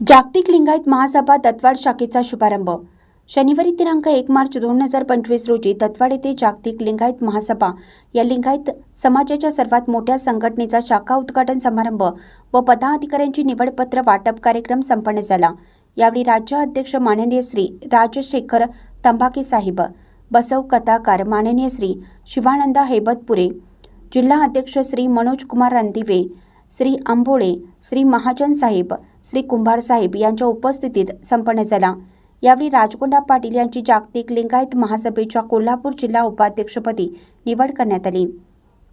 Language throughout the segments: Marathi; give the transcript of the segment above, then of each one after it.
जागतिक लिंगायत महासभा दत्वाड शाखेचा शुभारंभ. शनिवारी दिनांक एक मार्च दोन हजार पंचवीस रोजी दत्वाड येथे जागतिक लिंगायत महासभा या लिंगायत समाजाच्या सर्वात मोठ्या संघटनेचा शाखा उद्घाटन समारंभ व पदाधिकाऱ्यांची निवडपत्र वाटप कार्यक्रम संपन्न झाला. यावेळी राज्य अध्यक्ष माननीय श्री राजशेखर तंबाके साहेब बसव कथाकार माननीय श्री शिवानंद हेबतपुरे जिल्हा अध्यक्ष श्री मनोज कुमार रणदिवे श्री आंबोळे श्री महाजन साहेब श्री कुंभार साहेब यांच्या उपस्थितीत संपन्न झाला. यावेळी राजगोंडा पाटील यांची जागतिक लिंगायत महासभेच्या कोल्हापूर जिल्हा उपाध्यक्षपदी निवड करण्यात आली.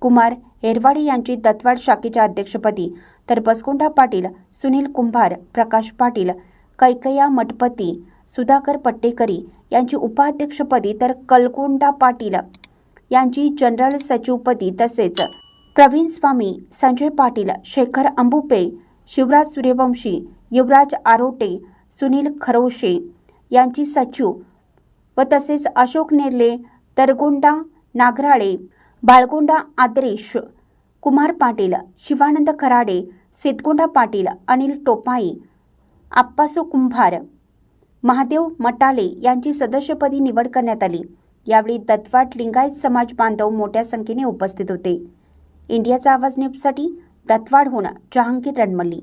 कुमार हेरवाडे यांची दत्वाड शाखेच्या अध्यक्षपदी तर बसकोंडा पाटील सुनील कुंभार प्रकाश पाटील कैकया मठपती सुधाकर पट्टेकरी यांची उपाध्यक्षपदी तर कलकोंडा पाटील यांची जनरल सचिवपदी तसेच प्रवीण स्वामी संजय पाटील शेखर अंबुपे शिवराज सूर्यवंशी युवराज आरोटे सुनील खरोशे यांची सचिव व तसेच अशोक नेर्ले तरगोंडा नागराळे बाळगोंडा आदरेश कुमार पाटील शिवानंद खराडे सिद्धगोंडा पाटील अनिल टोपाई आप्पासू कुंभार महादेव मटाले यांची सदस्यपदी निवड करण्यात आली. यावेळी दत्वाट लिंगायत समाज बांधव मोठ्या संख्येने उपस्थित होते. इंडियाचा आवाज न्यूजसाठी होणार जहांगीर रणमल्ली.